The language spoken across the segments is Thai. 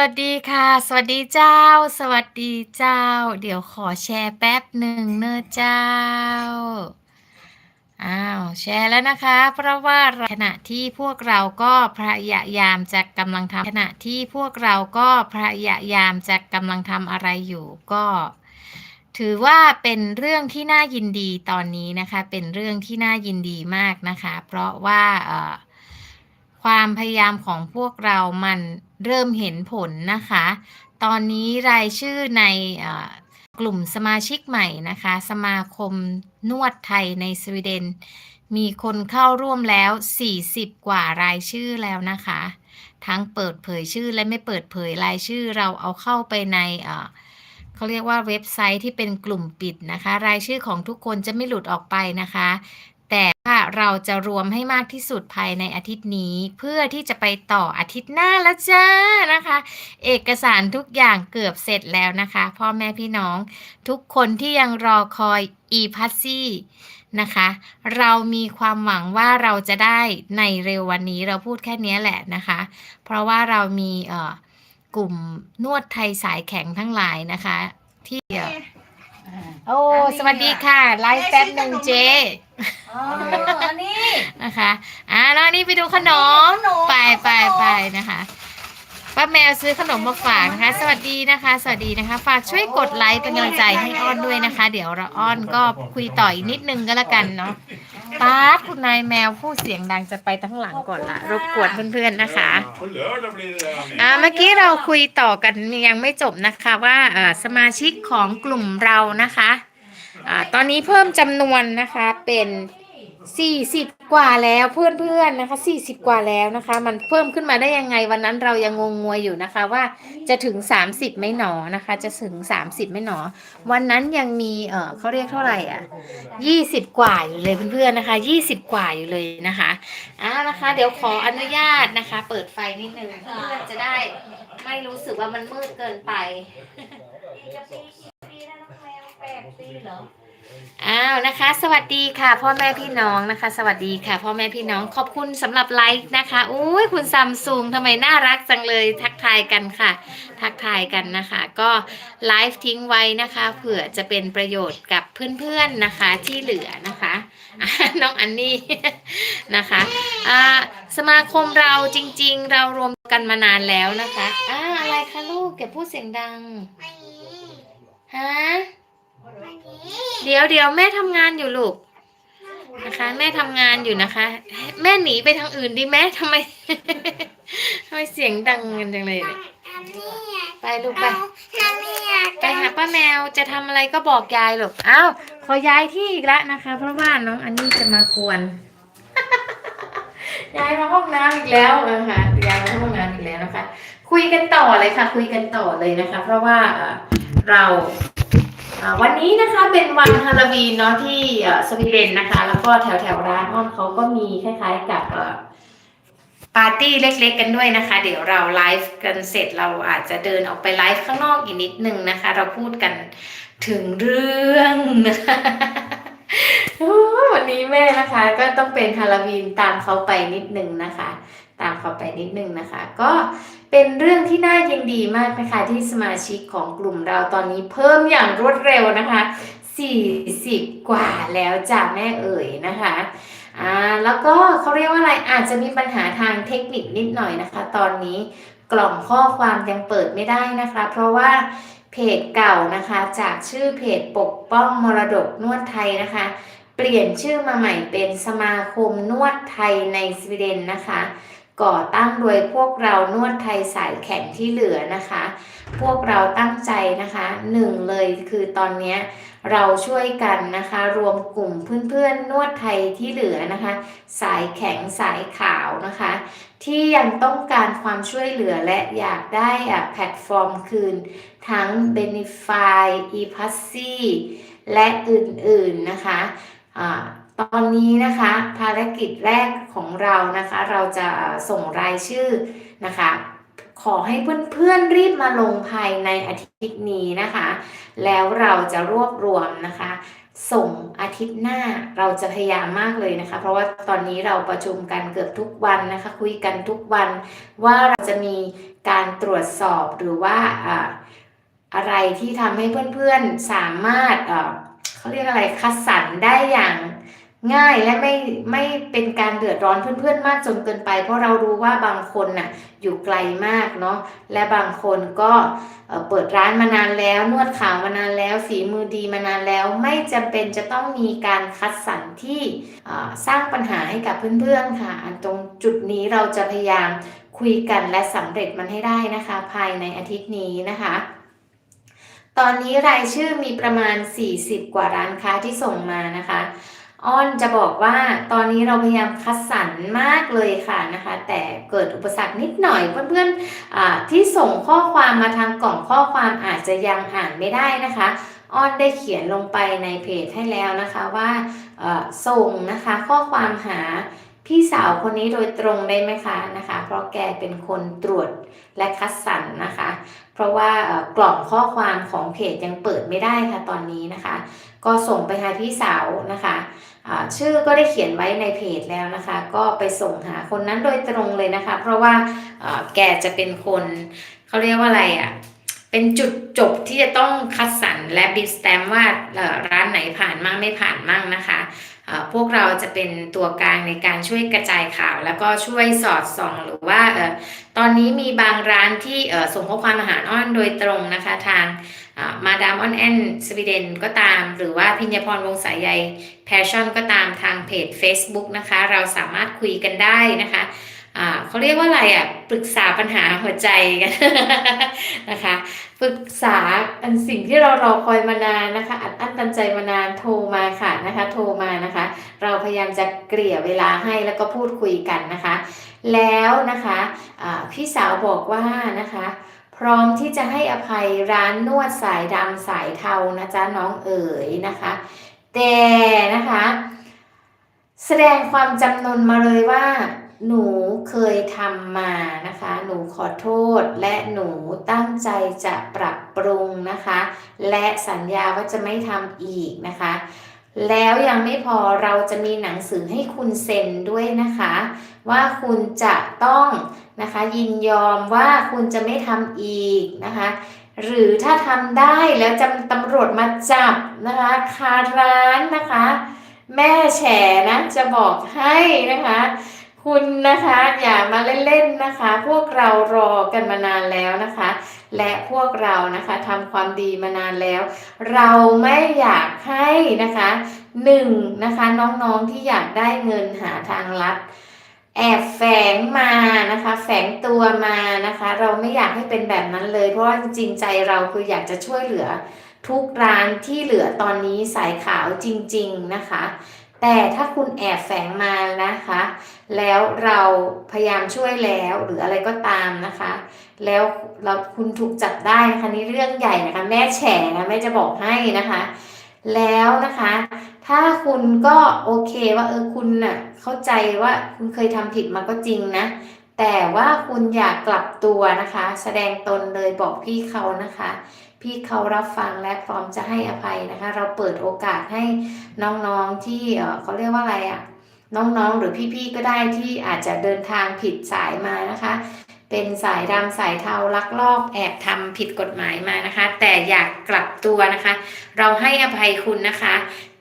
วัสดีค่ะ สวัสดีเจ้า สวัสดีเจ้า เดี๋ยวขอแชร์แป๊บหนึ่งเนอะเจ้า อ้าว แชร์แล้วนะคะ เพราะว่าขณะที่พวกเราก็พยายามจะกำลังทำขณะที่พวกเราก็พยายามจะกำลังทำอะไรอยู่ก็ ถือว่าเป็นเรื่องที่น่ายินดีตอนนี้นะคะ เป็นเรื่องที่น่ายินดีมากนะคะ เพราะว่าเอ่อ ความพยายามของพวกเรามันเริ่มเห็นผลนะคะ ตอนนี้รายชื่อในอกลุ่มสมาชิกใหม่นะคะ สมาคมนวดไทยในสวีเดน มีคนเข้าร่วมแล้ว 40 กว่ารายชื่อแล้วนะคะ ทั้งเปิดเผยชื่อและไม่เปิดเผยรายชื่อเราเอาเข้าไปในเขาเรียกว่าเว็บไซต์ที่เป็นกลุ่มปิดนะคะ รายชื่อของทุกคนจะไม่หลุดออกไปนะคะ ว่าเราจะรวมให้มากที่สุดภายในอาทิตย์นี้ เพื่อที่จะไปต่ออาทิตย์หน้าแล้วจ้านะคะ เอกสารทุกอย่างเกือบเสร็จแล้วนะคะ พ่อแม่พี่น้อง ทุกคนที่ยังรอคอย e p a s s y นะคะ เรามีความหวังว่าเราจะได้ในเร็ววันนี้เราพูดแค่นี้แหละนะคะ เพราะว่าเรามีเอ่อกลุ่มนวดไทยสายแข็งทั้งหลายนะคะ ที่เอ่อโอ้สวัสดีค่ะ ไลฟ์แป๊บหนึ่งเจ อ๋ออันนี้ นะคะอ่าแล้วอันนี่ไปดูขนมขนมไปไปไปนะคะป้าแมวซื้อขนมมาฝากนะคะ สวัสดีนะคะ สวัสดีนะคะ ฝากช่วยกดไลค์เป็นกำลังใจให้อ้อนด้วยนะคะ เดี๋ยวเราอ้อนก็คุยต่ออีกนิดนึงก็แล้วกันเนาะป้าดคุณนายแมวผู้เสียงดังจะไปทั้งหลังก่อนละรบกวนเพื่อนๆนะคะ På lördag blir det där. อ่าเมื่อกี้เราคุยต่อกันยังไม่จบนะคะว่าอ่าสมาชิกของกลุ่มเรานะคะ อ่าตอนนี้เพิ่มจำนวนนะคะเป็น40กว่าแล้วเพื่อนๆนะคะ40กว่าแล้วนะคะ มันเพิ่มขึ้นมาได้ยังไงวันนั้นเรายังงงงวยอยู่นะคะ ว่าจะถึง30ไม่หนอนะคะ จะถึง30ไม่หนอ วันนั้นยังมีเออเขาเรียกเท่าไหร่อะ20กว่าอยู่เลยเพื่อนๆนะคะ20กว่าอยู่เลยนะคะอ่านะคะ เดี๋ยวขออนุญาตนะคะ เปิดไฟนิดนึงเพื่อนจะได้ไม่รู้สึกว่ามันมืดเกินไป อ้าวนะคะ สวัสดีค่ะ พ่อแม่พี่น้องนะคะ สวัสดีค่ะ พ่อแม่พี่น้องขอบคุณสำหรับไลค์นะคะอุ้ยคุณซัมซุงทำไมน่ารักจังเลยทักทายกันค่ะ ทักทายกันนะคะ ก็ไลฟ์ทิ้งไว้นะคะเผื่อจะเป็นประโยชน์กับเพื่อนๆนะคะที่เหลือนะคะน้องอันนี่นะคะอ่าสมาคมเราจริง ๆ เรารวมกันมานานแล้วนะคะอ่าอะไรคะลูกแกพูดเสียงดังฮะ เดี๋ยวเดี๋ยวแม่ทำงานอยู่ลูกนะคะ แม่ทำงานอยู่นะคะ แม่หนีไปทางอื่นดีไหมทำไมทำไมเสียงดังกันจังเลยเนี่ยไปลูกไปไปหาป้าแมวจะทำอะไรก็บอกยายลูกอ้าวขอย้ายที่อีกแล้วนะคะ เพราะว่าน้องอันนี้จะมากวนย้ายมาห้องน้ำอีกแล้วนะคะย้ายมาห้องน้ำอีกแล้วนะคะ คุยกันต่อเลยค่ะ คุยกันต่อเลยนะคะ เพราะว่าเรา วันนี้นะคะเป็นวันฮาโลวีนเนาะที่สวีเดนนะคะ แล้วก็แถวแถวๆร้านอ้อนเขาก็มีคล้ายๆกับปาร์ตี้เล็กๆกันด้วยนะคะ เดี๋ยวเราไลฟ์กันเสร็จเราอาจจะเดินออกไปไลฟ์ข้างนอกอีกนิดนึงนะคะ เราพูดกันถึงเรื่องวันนี้แม่นะคะ ก็ต้องเป็นฮาโลวีนตามเขาไปนิดนึงนะคะ ตามเขาไปนิดนึงนะคะ ก็เป็นเรื่องที่น่ายินดีมากนะคะที่สมาชิกของกลุ่มเราตอนนี้เพิ่มอย่างรวดเร็วนะคะ40 กว่าแล้วจ้ะแม่เอ๋ยนะคะอ่าแล้วก็เขาเรียกว่าอะไรอาจจะมีปัญหาทางเทคนิคนิดหน่อยนะคะ ตอนนี้กล่องข้อความยังเปิดไม่ได้นะคะ เพราะว่าเพจเก่านะคะจากชื่อเพจปกป้องมรดกนวดไทยนะคะ เปลี่ยนชื่อมาใหม่เป็นสมาคมนวดไทยในสวีเดนนะคะ ก่อตั้งโดยพวกเรานวดไทยสายแข็งที่เหลือนะคะ พวกเราตั้งใจนะคะหนึ่งเลยคือตอนนี้เราช่วยกันนะคะ รวมกลุ่มเพื่อนๆนวดไทยที่เหลือนะคะ สายแข็งสายขาวนะคะ ที่ยังต้องการความช่วยเหลือและอยากได้อะแพลตฟอร์มคืน ทั้ง Benify e p a s s y และอื่นๆนะคะอ่า ตอนนี้นะคะภารกิจแรกของเรานะคะ เราจะส่งรายชื่อนะคะ ขอให้เพื่อนๆรีบมาลงภายในอาทิตย์นี้นะคะ แล้วเราจะรวบรวมนะคะ ส่งอาทิตย์หน้าเราจะพยายามมากเลยนะคะ เพราะว่าตอนนี้เราประชุมกันเกือบทุกวันนะคะ คุยกันทุกวันว่าเราจะมีการตรวจสอบหรือว่าอะไรที่ทำให้เพื่อนๆสามารถเขาเรียกอะไรคัดสรรได้อย่าง ง่ายและไม่ไม่เป็นการเดือดร้อนเพื่อนๆมากจนเกินไป เพราะเรารู้ว่าบางคนน่ะอยู่ไกลมากเนาะและบางคนก็เปิดร้านมานานแล้ว นวดขาวมานานแล้วฝีมือดีมานานแล้ว ไม่จำเป็นจะต้องมีการคัดสรรที่สร้างปัญหาให้กับเพื่อนๆค่ะอันตรงจุดนี้เราจะพยายามคุยกันและสำเร็จมันให้ได้นะคะ ภายในอาทิตย์นี้นะคะตอนนี้รายชื่อมีประมาณ 40 กว่าร้านค้าที่ส่งมานะคะ อ้อนจะบอกว่าตอนนี้เราพยายามคัดสรรมากเลยค่ะนะคะ แต่เกิดอุปสรรคนิดหน่อยเพื่อนๆที่ส่งข้อความมาทางกล่องข้อความอาจจะยังอ่านไม่ได้นะคะอ้อนได้เขียนลงไปในเพจให้แล้วนะคะว่าส่งนะคะข้อความหา พี่สาวคนนี้โดยตรงได้ไหมคะนะคะ เพราะแกเป็นคนตรวจและคัดสรรนะคะ เพราะว่ากล่องข้อความของเพจยังเปิดไม่ได้ค่ะตอนนี้นะคะ ก็ส่งไปหาพี่สาวนะคะชื่อก็ได้เขียนไว้ในเพจแล้วนะคะ ก็ไปส่งหาคนนั้นโดยตรงเลยนะคะ เพราะว่าแกจะเป็นคนเขาเรียกว่าอะไรอะ่ะเป็นจุดจบที่จะต้องคัดสรรและบิสแตมว่าร้านไหนผ่านมั่งไม่ผ่านมั่งนะคะ พวกเราจะเป็นตัวกลางในการช่วยกระจายข่าว แล้วก็ช่วยสอดส่องหรือว่าออตอนนี้มีบางร้านที่ออส่งข้อความอาหารอ้อนโดยตรงนะคะทางมาดามออนแอนสวีเดนก็ตาม หรือว่าพิญญพรวงสายใยแพชชั่นก็ตามทางเพจ Facebook นะคะ เราสามารถคุยกันได้นะคะ อ่าเขาเรียกว่าอะไรอะปรึกษาปัญหาหัวใจกันนะคะปรึกษาอันสิ่งที่เรารอคอยมานานนะคะอัดอั้นตันใจมานานโทรมาค่ะนะคะ โทรมานะคะ เราพยายามจะเกลี่ยเวลาให้แล้วก็พูดคุยกันนะคะ แล้วนะคะอ่าพี่สาวบอกว่านะคะพร้อมที่จะให้อภัยร้านนวดสายดำสายเทานะจ๊ะน้องเอ๋ยนะคะ แต่นะคะ แสดงความจำนนมาเลยว่า หนูเคยทำมานะคะ หนูขอโทษและหนูตั้งใจจะปรับปรุงนะคะ และสัญญาว่าจะไม่ทำอีกนะคะ แล้วยังไม่พอเราจะมีหนังสือให้คุณเซ็นด้วยนะคะ ว่าคุณจะต้องนะคะ ยินยอมว่าคุณจะไม่ทำอีกนะคะ หรือถ้าทำได้แล้วจะตำรวจมาจับนะคะคาร้านนะคะ แม่แฉนะจะบอกให้นะคะ คุณนะคะอย่ามาเล่นๆนะคะ พวกเรารอกันมานานแล้วนะคะ และพวกเรานะคะทำความดีมานานแล้ว เราไม่อยากให้นะคะหนึ่งนะคะน้องๆที่อยากได้เงินหาทางลัดแอบแฝงมานะคะ แฝงตัวมานะคะ เราไม่อยากให้เป็นแบบนั้นเลย เพราะว่าจริงใจเราคืออยากจะช่วยเหลือทุกร้านที่เหลือตอนนี้สายขาวจริง ๆนะคะ แต่ถ้าคุณแอบแฝงมานะคะ แล้วเราพยายามช่วยแล้วหรืออะไรก็ตามนะคะ แล้วเราคุณถูกจับได้นะคะนี่เรื่องใหญ่นะคะแม่แฉนะแม่จะบอกให้นะคะ แล้วนะคะ ถ้าคุณก็โอเคว่าเออคุณน่ะเข้าใจว่าคุณเคยทำผิดมาก็จริงนะ แต่ว่าคุณอยากกลับตัวนะคะ แสดงตนเลยบอกพี่เขานะคะ พี่เขารับฟังและพร้อมจะให้อภัยนะคะ เราเปิดโอกาสให้น้องๆที่เขาเรียกว่าอะไรอะ่ะน้องๆ หรือพี่ๆก็ได้ที่อาจจะเดินทางผิดสายมานะคะ เป็นสายดำสายเทาลักลอบแอบทำผิดกฎหมายมานะคะ แต่อยากกลับตัวนะคะ เราให้อภัยคุณนะคะ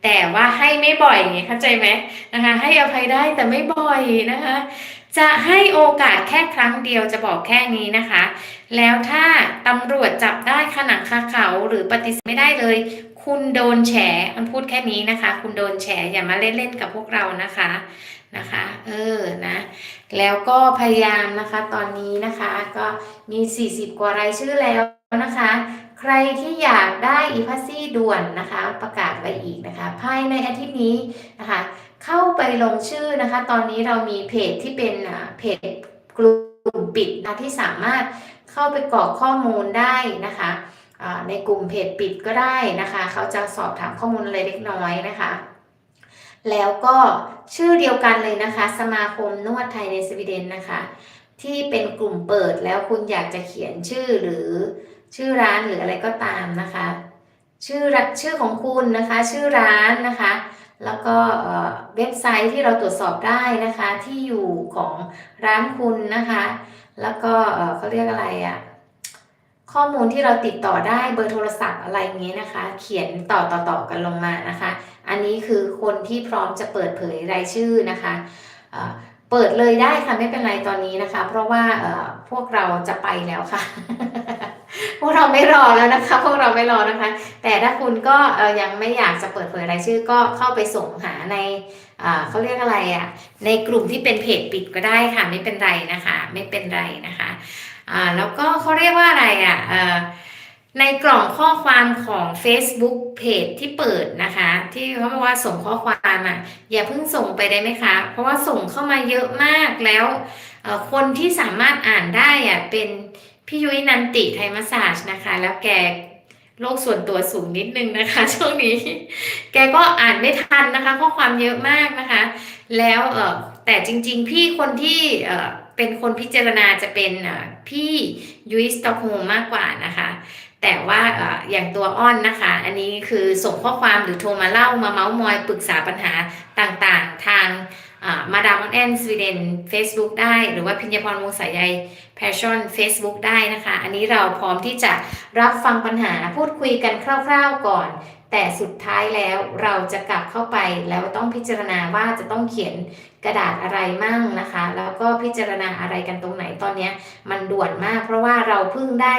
แต่ว่าให้ไม่บ่อยไงเข้าใจไหมนะคะ ให้อภัยได้แต่ไม่บ่อยนะคะ จะให้โอกาสแค่ครั้งเดียวจะบอกแค่นี้นะคะ แล้วถ้าตำรวจจับได้ขนังคาเขาหรือปฏิเสธไม่ได้เลย คุณโดนแฉมันพูดแค่นี้นะคะ คุณโดนแฉอย่ามาเล่นๆกับพวกเรานะคะนะคะ เออนะ แล้วก็พยายามนะคะตอนนี้นะคะก็มี 40 กว่ารายชื่อแล้วนะคะ ใครที่อยากได้อีพัซซี่ด่วนนะคะ ประกาศไว้อีกนะคะ ภายในอาทิตย์นี้นะคะ เข้าไปลงชื่อนะคะ ตอนนี้เรามีเพจที่เป็นเพจกลุ่มปิดนะที่สามารถเข้าไปกรอกข้อมูลได้นะคะในกลุ่มเพจปิดก็ได้นะคะ เขาจะสอบถามข้อมูลอะไรเล็กน้อยนะคะ แล้วก็ชื่อเดียวกันเลยนะคะ สมาคมนวดไทยในสวีเดนนะคะ ที่เป็นกลุ่มเปิดแล้วคุณอยากจะเขียนชื่อหรือชื่อร้านหรืออะไรก็ตามนะคะ ชื่อชื่อของคุณนะคะ ชื่อร้านนะคะ แล้วก็เว็บไซต์ที่เราตรวจสอบได้นะคะที่อยู่ของร้านคุณนะคะ แล้วก็เขาเรียกอะไรอะข้อมูลที่เราติดต่อได้เบอร์โทรศัพท์อะไรอย่างเงี้ยนะคะ เขียนต่อต่อต่อกันลงมานะคะ อันนี้คือคนที่พร้อมจะเปิดเผยรายชื่อนะคะเปิดเลยได้ค่ะไม่เป็นไรตอนนี้นะคะ เพราะว่าพวกเราจะไปแล้วค่ะ วกเราไม่รอแล้วนะคะ พวกเราไม่รอนะคะ แต่ถ้าคุณก็ยังไม่อยากจะเปิดเผยรายชื่อก็เข้าไปส่งหาในเขาเรียกอะไรอะ่ะในกลุ่มที่เป็นเพจปิดก็ได้ค่ะไม่เป็นไรนะคะ ไม่เป็นไรนะคะแล้วก็เขาเรียกว่าอะไรอะ่ะในกล่องข้อความของ Facebook เพจที่เปิดนะคะ ที่เขาบอกว่าส่งข้อความอะอย่าเพิ่งส่งไปได้ไหมคะ เพราะว่าส่งเข้ามาเยอะมากแล้วคนที่สามารถอ่านได้อะเป็น พี่ยุ้ยนันติไทยมาสาจนะคะ แล้วแกโลกส่วนตัวสูงนิดนึงนะคะ ช่วงนี้ แกก็อ่านไม่ทันนะคะข้อความเยอะมากนะคะ แล้วเออแต่จริง ๆ พี่คนที่เออเป็นคนพิจารณาจะเป็นอ่อพี่ยุ้ยสตอกโฮมมากกว่านะคะ แต่ว่าเอออย่างตัวอ้อนนะคะ อันนี้คือส่งข้อความหรือโทรมาเล่ามาเมาส์มอยปรึกษาปัญหาต่างๆ ทาง มาดามออนแอนสวีเดน Facebook ได้ หรือว่าพิญญาพรวงสายใย Passion Facebook ได้นะคะ อันนี้เราพร้อมที่จะรับฟังปัญหาพูดคุยกันคร่าวๆก่อน แต่สุดท้ายแล้วเราจะกลับเข้าไปแล้วต้องพิจารณาว่าจะต้องเขียนกระดาษอะไรมั่งนะคะ แล้วก็พิจารณาอะไรกันตรงไหนตอนนี้มันด่วนมาก เพราะว่าเราเพิ่งได้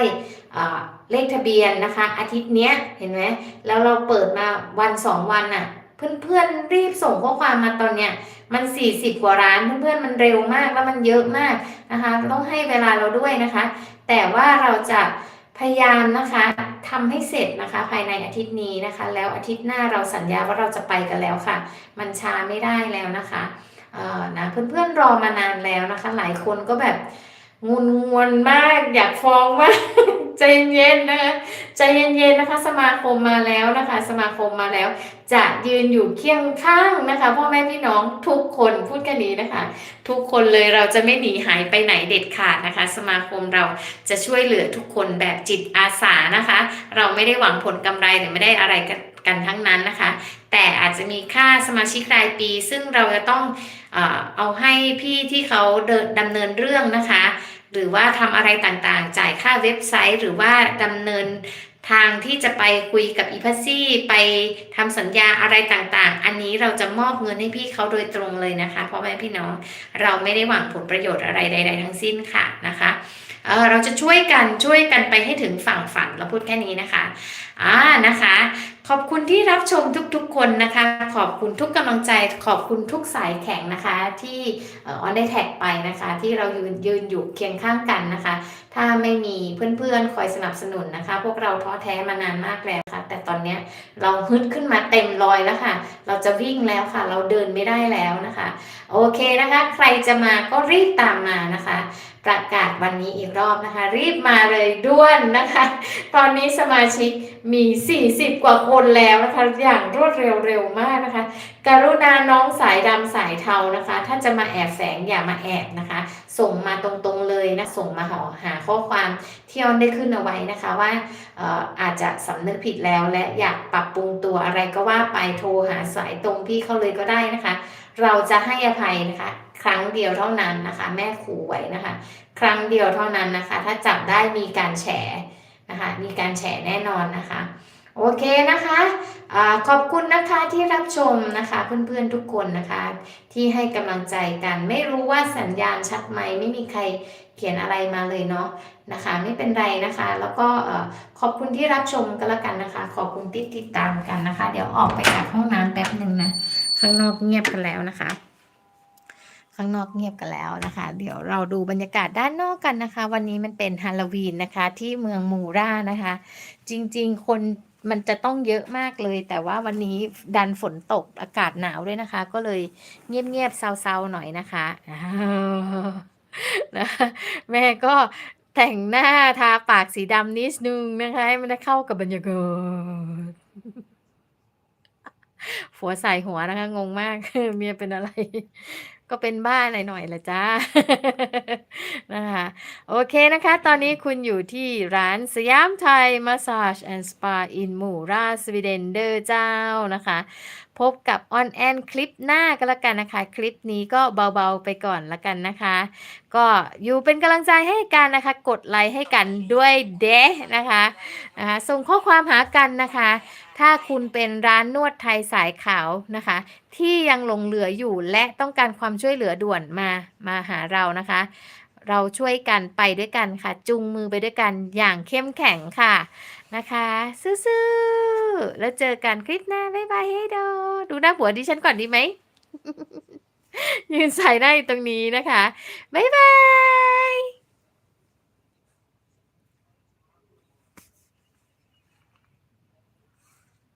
เอ่อเลขทะเบียนนะคะ อาทิตย์เนี้ยเห็นไหมแล้วเราเปิดมาวันสองวันอะ่ะ เพื่อนๆรีบส่งข้อความมาตอนเนี้ยมัน 40 กว่าร้านเพื่อนๆมันเร็วมากแล้วมันเยอะมากนะคะ ต้องให้เวลาเราด้วยนะคะ แต่ว่าเราจะพยายามนะคะทำให้เสร็จนะคะ ภายในอาทิตย์นี้นะคะ แล้วอาทิตย์หน้าเราสัญญาว่าเราจะไปกันแล้วค่ะ มันช้าไม่ได้แล้วนะคะเอ่อนะเพื่อนๆรอมานานแล้วนะคะ หลายคนก็แบบงุนงวนมากอยากฟ้องมากใจเย็นๆนะคะใจเย็นๆนะคะ สมาคมมาแล้วนะคะ สมาคมมาแล้ว จะยืนอยู่เคียงข้างนะคะพ่อแม่พี่น้องทุกคนพูดกันนี้นะคะ ทุกคนเลยเราจะไม่หนีหายไปไหนเด็ดขาดนะคะ สมาคมเราจะช่วยเหลือทุกคนแบบจิตอาสานะคะ เราไม่ได้หวังผลกำไรหรือไม่ได้อะไรกันกันทั้งนั้นนะคะ แต่อาจจะมีค่าสมาชิกรายปี ซึ่งเราจะต้องเออเอาให้พี่ที่เขาเดินดำเนินเรื่องนะคะ หรือว่าทำอะไรต่างๆ จ่ายค่าเว็บไซต์ หรือว่าดำเนิน ทางที่จะไปคุยกับอีพัซซี่ไปทำสัญญาอะไรต่างๆ อันนี้เราจะมอบเงินให้พี่เขาโดยตรงเลยนะคะเพราะแม่พี่น้องเราไม่ได้หวังผลประโยชน์อะไรใด ๆ ทั้งสิ้นค่ะนะคะเออเราจะช่วยกันช่วยกันไปให้ถึงฝั่งฝันเราพูดแค่นี้นะคะอ่านะคะ ขอบคุณที่รับชมทุกๆคนนะคะ ขอบคุณทุกกำลังใจ ขอบคุณทุกสายแข็งนะคะ ที่ออนได้แท็กไปนะคะ ที่เรายืนยืนอยู่เคียงข้างกันนะคะ ถ้าไม่มีเพื่อนๆคอยสนับสนุนนะคะ พวกเราท้อแท้มานานมากแล้วค่ะ แต่ตอนนี้เราฮึดขึ้นมาเต็มรอยแล้วค่ะ เราจะวิ่งแล้วค่ะ เราเดินไม่ได้แล้วนะคะ โอเคนะคะ ใครจะมาก็รีบตามมานะคะ ประกาศวันนี้อีกรอบนะคะ รีบมาเลยด่วนนะคะ ตอนนี้สมาชิกมี 40 กว่าคนแล้วนะคะ อย่างรวดเร็วเร็วมากนะคะ กรุณาน้องสายดำสายเทานะคะ ถ้าจะมาแอบแฝงอย่ามาแอบนะคะ ส่งมาตรงๆเลยนะส่งมาหาหาข้อความที่ออนได้ขึ้นเอาไว้นะคะว่าอออาจจะสำนึกผิดแล้ว และอยากปรับปรุงตัวอะไรก็ว่าไปโทรหาสายตรงพี่เขาเลยก็ได้นะคะ เราจะให้อภัยนะคะ ครั้งเดียวเท่านั้นนะคะ แม่ขู่ไว้นะคะ ครั้งเดียวเท่านั้นนะคะ ถ้าจับได้มีการแฉนะคะ มีการแฉแน่นอนนะคะ โอเคนะคะอขอบคุณนะคะที่รับชมนะคะ เพื่อนๆทุกคนนะคะ ที่ให้กำลังใจกัน ไม่รู้ว่าสัญญาณชัดไหมไม่มีใครเขียนอะไรมาเลยเนาะนะคะ ไม่เป็นไรนะคะ แล้วก็ขอบคุณที่รับชมกันละกันนะคะ ขอบคุณที่ติดตามกันนะคะ เดี๋ยวออกไปจากห้องน้ำแป๊บหนึ่งนะข้างนอกเงียบกันแล้วนะคะ ข้างนอกเงียบกันแล้วนะคะ เดี๋ยวเราดูบรรยากาศด้านนอกกันนะคะ วันนี้มันเป็นฮาโลวีนนะคะ ที่เมืองมูรานะคะ จริงๆ คนมันจะต้องเยอะมากเลย แต่ว่าวันนี้ดันฝนตกอากาศหนาวด้วยนะคะ ก็เลยเงียบๆเซาๆหน่อยนะคะอ้าวนะแม่ก็แต่งหน้าทาปากสีดำนิดนึงนะคะ ให้มันได้เข้ากับบรรยากาศ ผัวใส่หัวนะคะ งงมาก เมียเป็นอะไร ก็เป็นบ้าหน่อยๆแหละจ้านะคะ โอเคนะคะ ตอนนี้คุณอยู่ที่ร้านสยามไทยมาส s าจแอนด์สปาอินมูราสวีเดนเดอร์เจ้านะคะ พบกับออนแอนคลิปหน้าก็แล้วกันนะคะ คลิปนี้ก็เบาๆไปก่อนละกันนะคะ ก็อยู่เป็นกำลังใจให้กันนะคะ กดไลค์ให้กันด้วยเดะนะคะนะคะ ส่งข้อความหากันนะคะ ถ้าคุณเป็นร้านนวดไทยสายขาวนะคะ ที่ยังหลงเหลืออยู่และต้องการความช่วยเหลือด่วนมามาหาเรานะคะ เราช่วยกันไปด้วยกันค่ะ จุงมือไปด้วยกันอย่างเข้มแข็งค่ะนะคะสู้ๆแล้วเจอกันคลิปหน้าบ๊ายบายให้ดูดูหน้าผัวดิฉันก่อนดีไหมยืนใส่หน้ตรงนี้นะคะ บ๊ายบาย